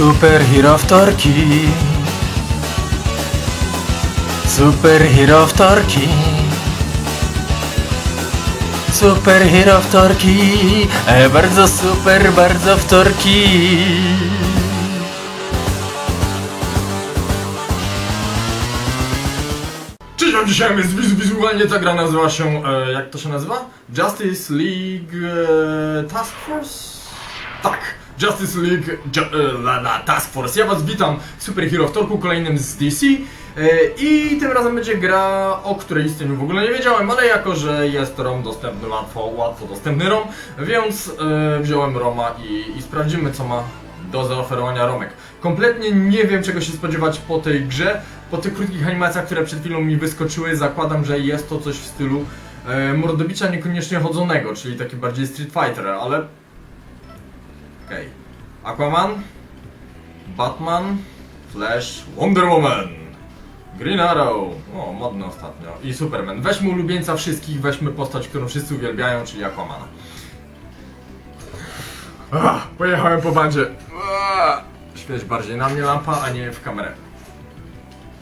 Superhero wtorki Superhero wtorki Superhero wtorki e, Bardzo super, bardzo wtorki Cześć wam, dzisiaj jest wiz wizualnie ta gra nazywa się, e, jak to się nazywa? Justice League e, Task Force? Tak, Justice League Ju e, la, la, Task Force. Ja was witam w Superhero Wtorku, kolejnym z DC. E, I tym razem będzie gra, o której istnieniu w ogóle nie wiedziałem, ale jako, że jest ROM dostępny, łatwo, łatwo dostępny ROM, więc e, wziąłem ROMa i, i sprawdzimy co ma do zaoferowania Romek. Kompletnie nie wiem czego się spodziewać po tej grze, po tych krótkich animacjach, które przed chwilą mi wyskoczyły, zakładam, że jest to coś w stylu e, mordobicia niekoniecznie chodzonego, czyli taki bardziej Street Fighter, ale... Okej. Aquaman, Batman, Flash, Wonder Woman, Green Arrow, o modny ostatnio, i Superman. Weźmy ulubieńca wszystkich, weźmy postać, którą wszyscy uwielbiają, czyli Aquamana. Ach, pojechałem po bandzie. Świeć bardziej na mnie lampa, a nie w kamerę.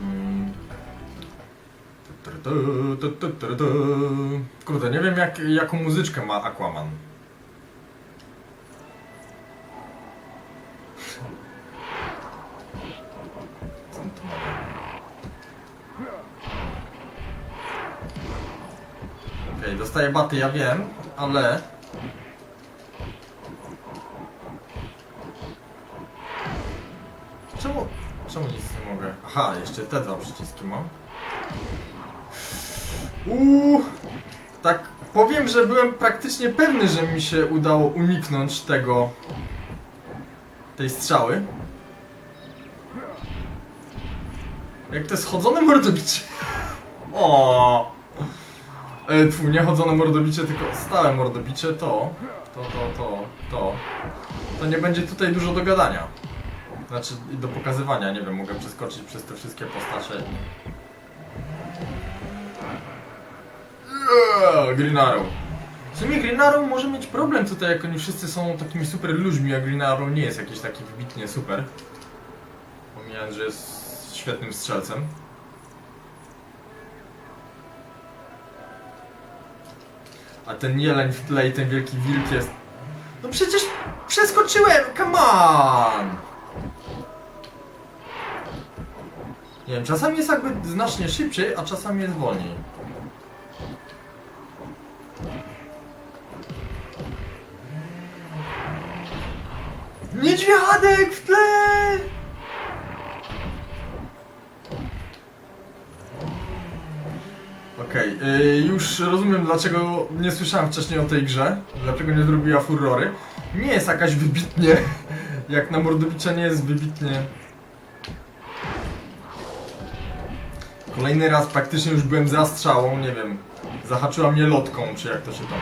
Mm. Kurde, nie wiem jak, jaką muzyczkę ma Aquaman. Co on tu ma? Okej, dostaję baty, ja wiem, ale... Czemu? Czemu nic nie mogę? Aha, jeszcze te dwa przyciski mam. Uuu, tak powiem, że byłem praktycznie pewny, że mi się udało uniknąć tego tej strzały. Jak to jest chodzone mordobicie. O. E, tfu, nie chodzone mordobicie, tylko stałe mordobicie, to, to, to, to, to, to nie będzie tutaj dużo do gadania. Znaczy do pokazywania, nie wiem, mogę przeskoczyć przez te wszystkie postacie. Eee, Green Arrow. W sumie Green Arrow może mieć problem tutaj, jak oni wszyscy są takimi super ludźmi, a Green Arrow nie jest jakiś taki wybitnie super. Pomijając, że jest świetnym strzelcem. A ten jeleń w tle i ten wielki wilk jest... No przecież przeskoczyłem, come on! Nie wiem, czasami jest jakby znacznie szybciej, a czasami jest wolniej. Niedźwiadek w tle! Okej, y, już rozumiem dlaczego nie słyszałem wcześniej o tej grze, dlaczego nie zrobiła furory. Nie jest jakaś wybitnie, jak na Mordobicze nie jest wybitnie Kolejny raz praktycznie już byłem za strzałą, nie wiem, zahaczyła mnie lotką, czy jak to się tam...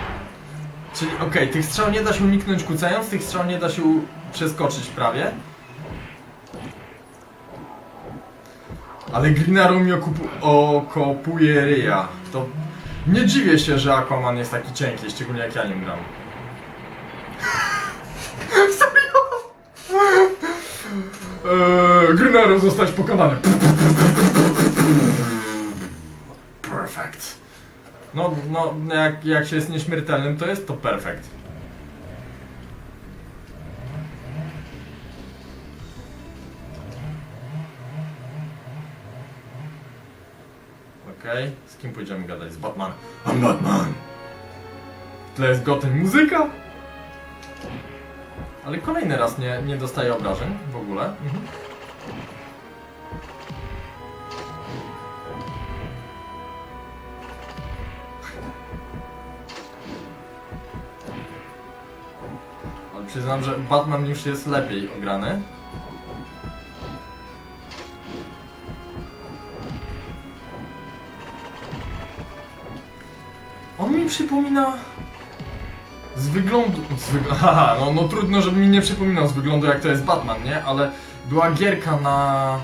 Czyli okej, tych strzał nie da się uniknąć kucając, tych strzał nie da się przeskoczyć prawie. Ale Green Arrow mi okupu... okopuje ryja. To nie dziwię się, że Aquaman jest taki cienki, szczególnie jak ja nim gram. Serio? Eee, zostać pokonany. Perfect. No, no, jak, jak się jest nieśmiertelnym, to jest to perfekt. Okej, z kim pójdziemy gadać? Z Batman. I'm Batman! W tle jest Gotham muzyka? Ale kolejny raz nie, nie dostaje obrażeń w ogóle. Mhm. Ale przyznam, że Batman już jest lepiej ograny. Przypomina z wyglądu. Z wygl... Haha, no, no trudno, żeby mi nie przypominał z wyglądu jak to jest Batman, nie? Ale była gierka na.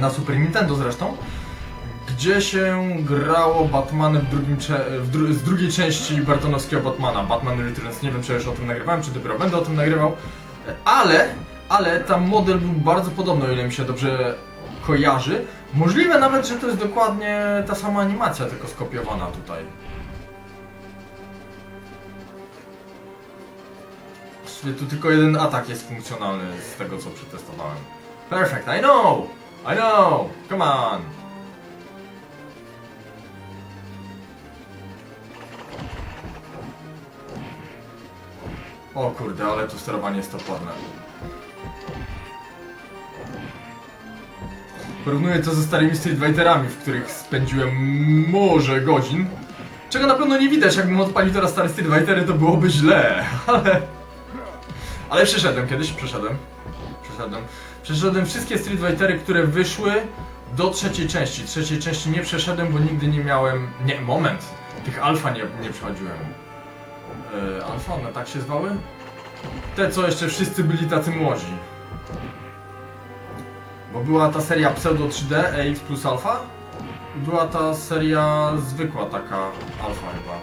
na Super Nintendo zresztą, gdzie się grało Batmanem w drugim w dru- z drugiej części Bartonowskiego Batmana, Batman Returns. Nie wiem, czy już o tym nagrywałem, czy dopiero będę o tym nagrywał, ale ale tam model był bardzo podobny, o ile mi się dobrze kojarzy. Możliwe nawet, że to jest dokładnie ta sama animacja, tylko skopiowana tutaj. Tu tylko jeden atak jest funkcjonalny z tego, co przetestowałem. Perfect, I know! I know! Come on! O kurde, ale tu sterowanie jest toporne. Porównuję to ze starymi Street Fighterami, w których spędziłem morze godzin. Czego na pewno nie widać, jakbym odpalił teraz stare Street Fightery, to byłoby źle, ale... Ale przeszedłem, kiedyś przeszedłem. Przeszedłem. Przeszedłem wszystkie Street Fightery, które wyszły do trzeciej części. Trzeciej części nie przeszedłem, bo nigdy nie miałem... Nie, moment! Tych alfa nie, nie przechodziłem. Yy, alfa, one tak się zwały? Te, co jeszcze wszyscy byli tacy młodzi. Bo była ta seria Pseudo 3D, EX plus Alpha. Była ta seria zwykła taka Alpha chyba.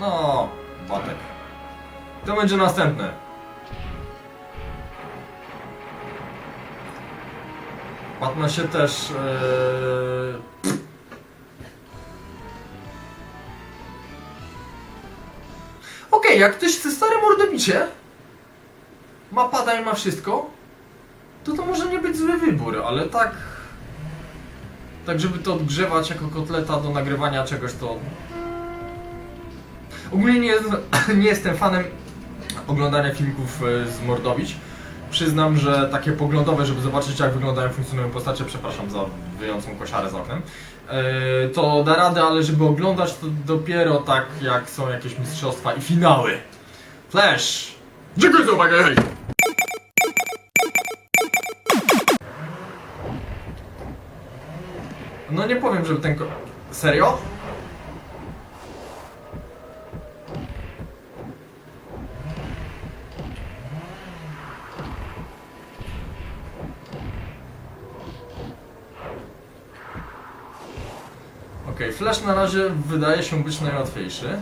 No, batek. To będzie następne. Batman się też... Yy... Okej, jak ktoś chce stare mordobicie, ma pada i ma wszystko, to to może nie być zły wybór, ale tak... Tak, żeby to odgrzewać jako kotleta do nagrywania czegoś, to... Ogólnie nie, nie jestem fanem oglądania filmików e, z Mordowić. Przyznam, że takie poglądowe, żeby zobaczyć jak wyglądają, funkcjonują postacie, przepraszam za wyjącą kosiarę z oknem, e, to da radę, ale żeby oglądać to dopiero tak jak są jakieś mistrzostwa i finały. Flash! Dziękuję za uwagę, hej! No nie powiem, żeby ten. Serio? Flash na razie wydaje się być najłatwiejszy.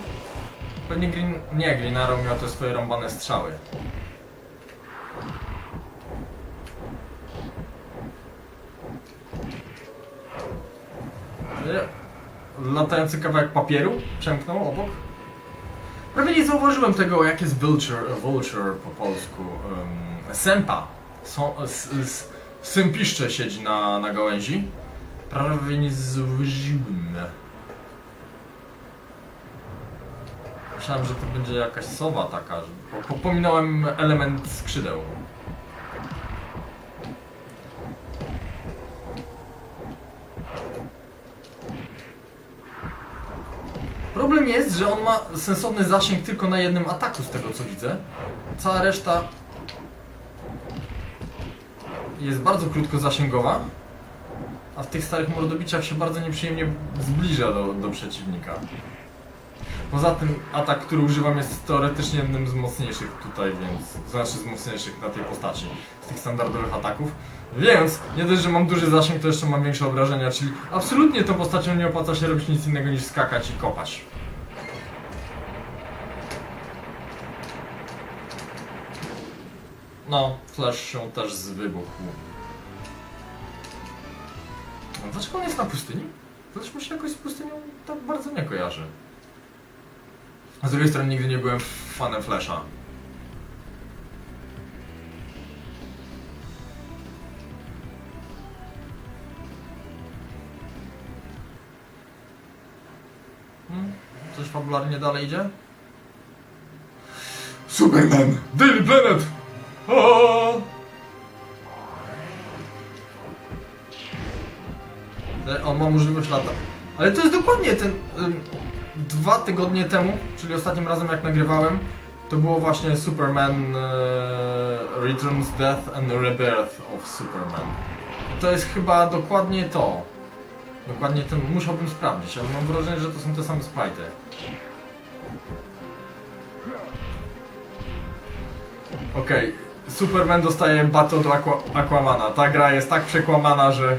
Pewnie Green... Nie, Green Arrow miał te swoje rąbane strzały. Latający kawałek papieru przemknął obok. Prawie nie zauważyłem tego, jak jest vulture, vulture po polsku. Um, sępa. Są, s, s, sępiszcze siedzi na, na gałęzi. Prawie nie zauważyłem. Myślałem, że to będzie jakaś sowa taka, że po, pominąłem element skrzydeł. Problem jest, że on ma sensowny zasięg tylko na jednym ataku z tego co widzę. Cała reszta jest bardzo krótko zasięgowa, a w tych starych mordobiciach się bardzo nieprzyjemnie zbliża do, do przeciwnika. Poza tym atak, który używam jest teoretycznie jednym z mocniejszych tutaj, więc znaczy z mocniejszych na tej postaci, z tych standardowych ataków. Więc nie dość, że mam duży zasięg, to jeszcze mam większe obrażenia, czyli absolutnie tą postacią nie opłaca się robić nic innego niż skakać i kopać. No, Flash się też z wybuchu. Dlaczego on jest na pustyni? Mi się jakoś z pustynią tak bardzo nie kojarzy. A z drugiej strony nigdy nie byłem fanem Flasha. Hmm? Coś fabularnie dalej idzie? Superman! Daily Planet! O! On ma możliwość lata. Ale to jest dokładnie ten... Dwa tygodnie temu, czyli ostatnim razem jak nagrywałem, to było właśnie Superman e, Returns Death and Rebirth of Superman. To jest chyba dokładnie to. Dokładnie ten, musiałbym sprawdzić, ale mam wrażenie, że to są te same sprite'y. Okej, Superman dostaje battle do Aqua Aquamana. Ta gra jest tak przekłamana, że...